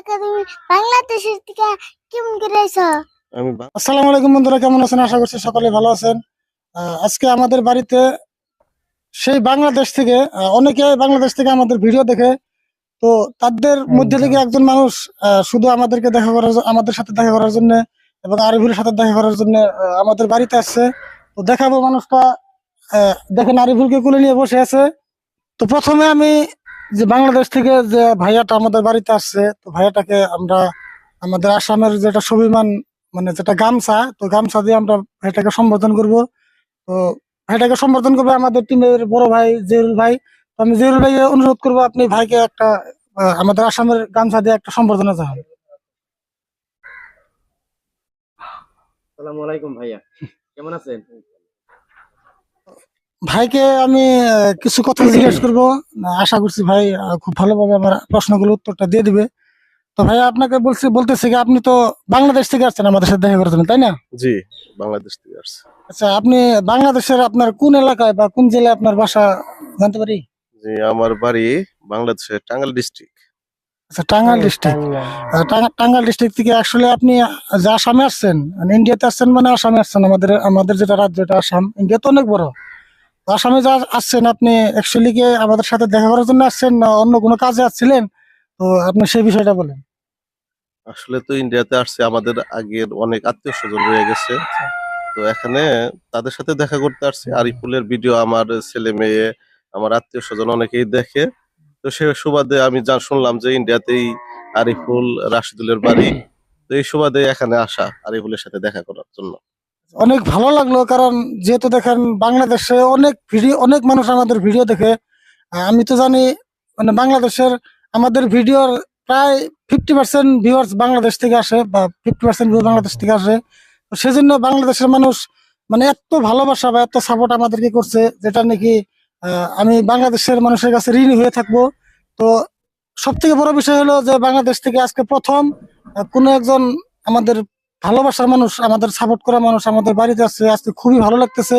কাকা তুমি বাংলাদেশের থেকে কেমন করে আইছো? আমি আসসালামু আলাইকুম বন্ধুরা কেমন আছেন? আশা করছি সকলে ভালো আছেন। আজকে আমাদের বাড়িতে সেই বাংলাদেশ থেকে অনেকে বাংলাদেশ থেকে আমাদের ভিডিও দেখে। তো তাদের মধ্যে থেকে একজন মানুষ শুধু আমাদেরকে দেখা করার আমাদের সাথে দেখা করার জন্য এবং আরিফুলের সাথে দেখা করার জন্য আমাদের বাড়িতে আসছে। তো দেখাবো মানুষটা দেখেন আরিফুলকে কুলে নিয়ে বসে আছে। তো প্রথমে আমি যে বাংলাদেশ থেকে যে ভাইয়াটা আমাদের বাড়িতে আসছে, তো ভাইয়াটাকে আমরা আমাদের আসামের যেটা স্বাভিমান মানে যেটা গামছা, তো গামছা দিয়ে আমরা ভাইটাকে সম্বোধন করব। তো ভাইটাকে সম্বোধন করবে আমাদের টিমের বড় ভাই জেরুল ভাই। তো আমি জেরুল ভাইকে অনুরোধ করব, আপনি ভাইকে একটা আমাদের আসামের গামছা দিয়ে একটা সম্বর্ধনা জানান। আসসালামু আলাইকুম ভাইয়া। কেমন আছেন? ভাইকে আমি কিছু কথা জিজ্ঞেস করব। আশা করছি ভাই খুব ভালোভাবে আমার প্রশ্নগুলো উত্তরটা দিয়ে দিবে। তো ভাই আপনাকে বলছি বলতেছি কি আপনি তো বাংলাদেশ থেকে আসছেন আমাদের সাথে দেখা করার জন্য তাই না? জি বাংলাদেশ থেকে আসছে। আচ্ছা আপনি বাংলাদেশের আপনার কোন এলাকায় বা কোন জেলায় আপনার বাসা জানতে পারি? জি আমার বাড়ি বাংলাদেশের টাঙ্গাইল ডিস্ট্রিক্ট। আচ্ছা টাঙ্গাইল ডিস্ট্রিক্ট। টাঙ্গাইল ডিস্ট্রিক্ট থেকে আসলে আপনি যে আসামে আসছেন মানে ইন্ডিয়াতে আসছেন মানে আসামে আসছেন আমাদের আমাদের যেটা রাজ্য এটা আসাম। ইন্ডিয়া তো অনেক বড়। আসামে যা আসছেন আপনি অ্যাকচুয়ালি কি আমাদের সাথে দেখা করার জন্য আসছেন না অন্য কোনো কাজে আসছিলেন? তো আপনি সেই বিষয়টা বলেন। আসলে তো ইন্ডিয়াতে আসছে, আমাদের আগের অনেক আত্মীয় স্বজন রয়ে গেছে। তো এখানে তাদের সাথে দেখা করতে আসছে। আরিফুলের ভিডিও আমার ছেলে মেয়ে, আমার আত্মীয় স্বজন অনেকেই দেখে। তো সে সুবাদে আমি যা শুনলাম যে ইন্ডিয়াতেই আরিফুল, রাশিদুলের বাড়ি। তো এই সুবাদে এখানে আসা আরিফুলের সাথে দেখা করার জন্য। অনেক ভালো লাগল, কারণ যেহেতু দেখেন বাংলাদেশে অনেক ভিডিও, অনেক মানুষ আমাদের ভিডিও দেখে। আমি তো জানি মানে বাংলাদেশের আমাদের ভিডিওর প্রায় ফিফটি পার্সেন্ট ভিউয়ার্স বাংলাদেশ থেকে আসে বা ফিফটি পার্সেন্ট ভিউ বাংলাদেশ থেকে আসে। তো সেজন্য বাংলাদেশের মানুষ মানে এত ভালোবাসা বা এত সাপোর্ট আমাদেরকে করছে, যেটা নাকি আমি বাংলাদেশের মানুষের কাছে ঋণী হয়ে থাকব। তো সব থেকে বড় বিষয় হলো যে বাংলাদেশ থেকে আজকে প্রথম কোনো একজন আমাদের ভালোবাসার মানুষ আমাদের সাপোর্ট করা মানুষ আমাদের বাড়িতে আছে আজকে খুবই ভালো লাগতেছে।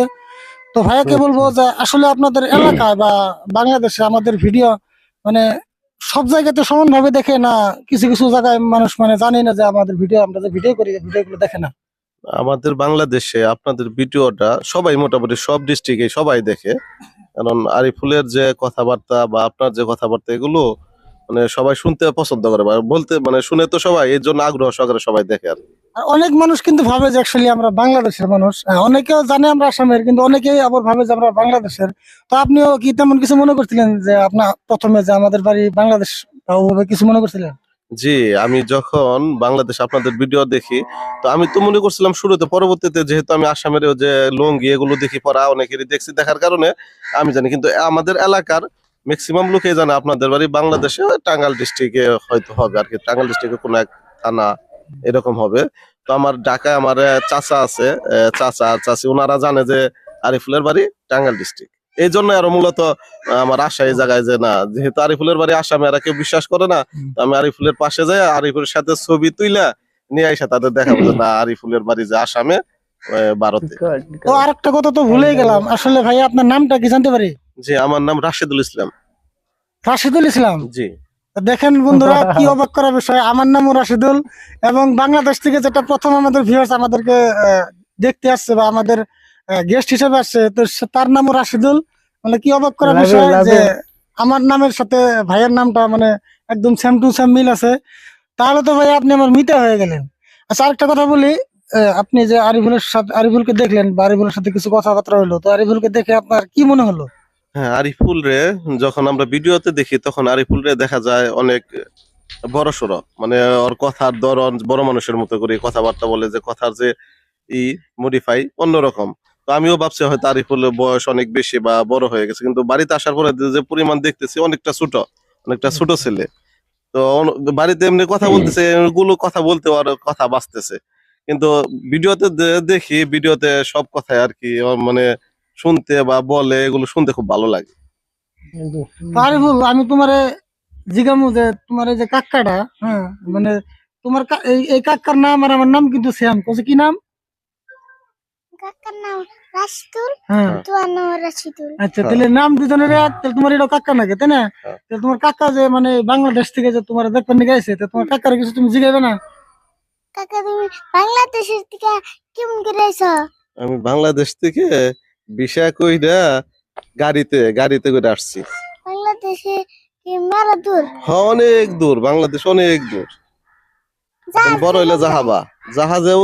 তো ভাইয়াকে বলব যে আসলে আপনাদের এলাকায় বা বাংলাদেশে আমাদের ভিডিও মানে সব জায়গাতে সমান ভাবে দেখে না কিছু কিছু জায়গায় মানুষ মানে জানে না যে আমাদের ভিডিও আমরা যে ভিডিও করি ভিডিও গুলো দেখে না। আমাদের বাংলাদেশে আপনাদের ভিডিওটা সবাই মোটামুটি সব ডিস্ট্রিক্টে সবাই দেখে। কারণ আরিফুলের যে কথাবার্তা বা আপনার যে কথাবার্তা এগুলো মানে সবাই শুনতে পছন্দ করে বলতে মানে শুনে তো সবাই এর জন্য আগ্রহ সহকারে সবাই দেখে আর অনেক মানুষ কিন্তু ভাবে যে অ্যাকচুয়ালি আমরা বাংলাদেশের মানুষ। আহ, অনেকেও জানে আমরা আসামের কিন্তু অনেকেই আবার ভাবে যে আমরা বাংলাদেশের। তো আপনিও কি তেমন কিছু মনে করছিলেন যে আপনার প্রথমে যে আমাদের বাড়ি বাংলাদেশ কিছু মনে করছিলেন? জি আমি যখন বাংলাদেশ আপনাদের ভিডিও দেখি তো আমি তো মনে করছিলাম শুরুতে পরবর্তীতে যেহেতু আমি আসামের যে লুঙ্গি এগুলো দেখি পড়া অনেকেরই দেখছি দেখার কারণে আমি জানি। কিন্তু আমাদের এলাকার ম্যাক্সিমাম লোকে জানে আপনাদের বাড়ি বাংলাদেশে টাঙ্গাল ডিস্ট্রিক্টে হয়তো হবে আর কি। টাঙ্গাইল ডিস্ট্রিক্টে কোনো এক থানা এরকম হবে। তো আমার ঢাকায় আমার চাচা আছে চাচা আর চাচি ওনারা জানে যে আরিফুলের বাড়ি টাঙ্গাইল ডিস্ট্রিক্ট এই জন্য আরও মূলত আমার আশা এই জায়গায় যে না যেহেতু আরিফুলের বাড়ি আসামে এরা কেউ বিশ্বাস করে না আমি আরিফুলের পাশে যাই আরিফুলের সাথে ছবি তুইলা নিয়ে আইসা তাদের দেখাবো যে না আরিফুলের বাড়ি যে আসামে ভারতে। তো আরেকটা কথা তো ভুলেই গেলাম। আসলে ভাই আপনার নামটা কি জানতে পারি? জি আমার নাম রাশেদুল ইসলাম। রাশিদুল ইসলাম? জি। দেখেন বন্ধুরা কি অবাক করার বিষয়। আমার নামও রাশিদুল এবং বাংলাদেশ থেকে যেটা প্রথম আমাদের ভিউয়ার্স আমাদেরকে দেখতে আসছে বা আমাদের গেস্ট হিসেবে আসছে তো তার নামও রাশিদুল। মানে কি অবাক করার বিষয় যে আমার নামের সাথে ভাইয়ের নামটা মানে একদম সেম টু সেম মিল আছে। তাহলে তো ভাই আপনি আমার মিটা হয়ে গেলেন। আচ্ছা আরেকটা কথা বলি আপনি যে আরিফুলের সাথে আরিফুলকে দেখলেন বা আরিফুলের সাথে কিছু কথাবার্তা হলো তো আরিফুলকে দেখে আপনার কি মনে হলো? হ্যাঁ আরিফুল রে যখন আমরা ভিডিওতে দেখি তখন আরিফুল রে দেখা যায় অনেক বড় সড়ো মানে ওর কথার ধরন বড় মানুষের মতো করে কথাবার্তা বলে যে কথার যে ই মডিফাই অন্যরকম। তো আমিও ভাবছি হয়তো আরিফুলের বয়স অনেক বেশি বা বড় হয়ে গেছে কিন্তু বাড়িতে আসার পরে যে পরিমাণ দেখতেছি অনেকটা ছোট অনেকটা ছোট ছেলে। তো বাড়িতে এমনি কথা বলতেছে এগুলো কথা বলতে আর কথা বাঁচতেছে। কিন্তু ভিডিওতে দেখি ভিডিওতে সব কথাই আর কি মানে শুনতে বা বলে এগুলো শুনতে খুব ভালো লাগে। আমি তোমারে জিগামু যে তোমার এই যে কাক্কাটা হ্যাঁ মানে তোমার এই এই কাক্কার নাম আর আমার নাম কিন্তু সেম কোসে কি নাম? কাকার নাম রাশিদুল হ্যাঁ। তোমার নাম রাশিদুল। আচ্ছা তাহলে নাম দুজনের এক তাহলে তোমার এটা কাকা নাকি তাই না? হ্যাঁ। তাহলে তোমার কাকা যে মানে বাংলাদেশ থেকে যে তোমার দেখবেন নিয়ে গেছে তো তোমার কাকার কিছু তুমি জিগাইবে না? কাকা তুমি বাংলাদেশের থেকে কেমন করে আমি বাংলাদেশ থেকে বিষা কইরা গাড়িতে গাড়িতে করে আসছি। বাংলাদেশে কি মেলা দূর? হ্যাঁ অনেক দূর বাংলাদেশ অনেক দূর। বড় হইলে জাহাবা। জাহাজেও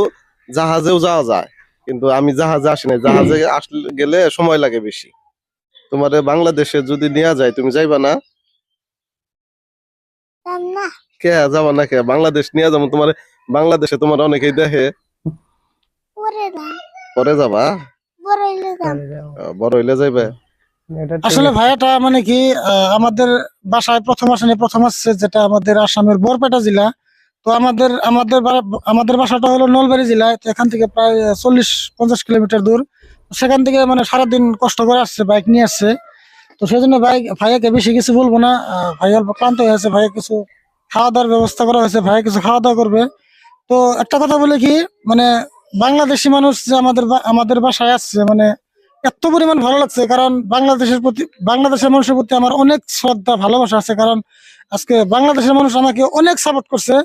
জাহাজেও যাওয়া যায় কিন্তু আমি জাহাজে আসি নাই। জাহাজে আসলে গেলে সময় লাগে বেশি। তোমার বাংলাদেশে যদি নেওয়া যায় তুমি যাইবা না? কে যাবা না কে? বাংলাদেশ নিয়ে যাব তোমার বাংলাদেশে তোমার অনেকেই দেখে। পরে যাবা? বড় হইলে যাম। আহ, বড় হইলে যাইবে? আসলে ভাইয়াটা মানে কি আহ, আমাদের বাসায় প্রথম আসেনি প্রথম আসছে যেটা আমাদের আসামের বরপেটা জেলা। তো আমাদের আমাদের আমাদের বাসাটা হলো নলবাড়ি জেলায় তো এখান থেকে প্রায় চল্লিশ পঞ্চাশ কিলোমিটার দূর। সেখান থেকে মানে সারাদিন কষ্ট করে আসছে বাইক নিয়ে আসছে। তো সেই জন্য বাইক ভাইয়াকে বেশি কিছু বলব না। ভাই অল্প ক্লান্ত হয়ে আছে ভাইয়া কিছু খাওয়া দাওয়ার ব্যবস্থা করা হয়েছে ভাইয়া কিছু খাওয়া দাওয়া করবে। তো একটা কথা বলে কি মানে বাংলাদেশি মানুষ যে আমাদের আমাদের বাসায় আসছে মানে এত পরিমাণ ভালো লাগছে, কারণ বাংলাদেশের প্রতি বাংলাদেশের মানুষের প্রতি আমার অনেক শ্রদ্ধা, ভালোবাসা আছে, কারণ আজকে বাংলাদেশের মানুষ আমাকে অনেক সাপোর্ট করছে।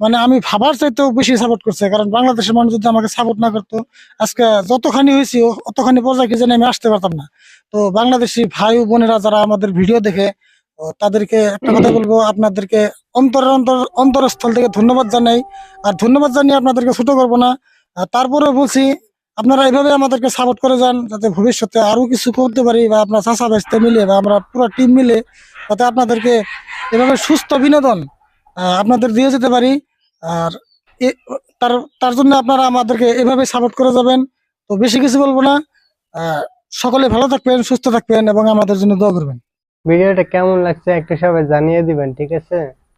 মানে আমি ভাবার চাইতেও বেশি সাপোর্ট করছে, কারণ বাংলাদেশের মানুষ যদি আমাকে সাপোর্ট না করতো, আজকে যতখানি হয়েছি অতখানি পর্যায়ে জানি আমি আসতে পারতাম না। তো বাংলাদেশি ভাই বোনেরা যারা আমাদের ভিডিও দেখে তাদেরকে একটা কথা বলব, আপনাদেরকে অন্তর অন্তর অন্তরস্থল থেকে ধন্যবাদ জানাই। আর ধন্যবাদ জানিয়ে আপনাদেরকে ছোট করব না। আর তারপরেও বলছি, আপনারা এইভাবে আমাদেরকে সাপোর্ট করে যান, যাতে ভবিষ্যতে আরও কিছু করতে পারি বা আপনার চাষা বেচতে মিলে বা আমরা পুরো টিম মিলে যাতে আপনাদেরকে এভাবে সুস্থ বিনোদন আপনাদের দিয়ে যেতে পারি। আর তার তার জন্য আপনারা আমাদেরকে এভাবে সাপোর্ট করে যাবেন। তো বেশি কিছু বলব না। সকলে ভালো থাকবেন, সুস্থ থাকবেন এবং আমাদের জন্য দোয়া করবেন। ভিডিওটা কেমন লাগছে একটু সবাই জানিয়ে দিবেন, ঠিক আছে?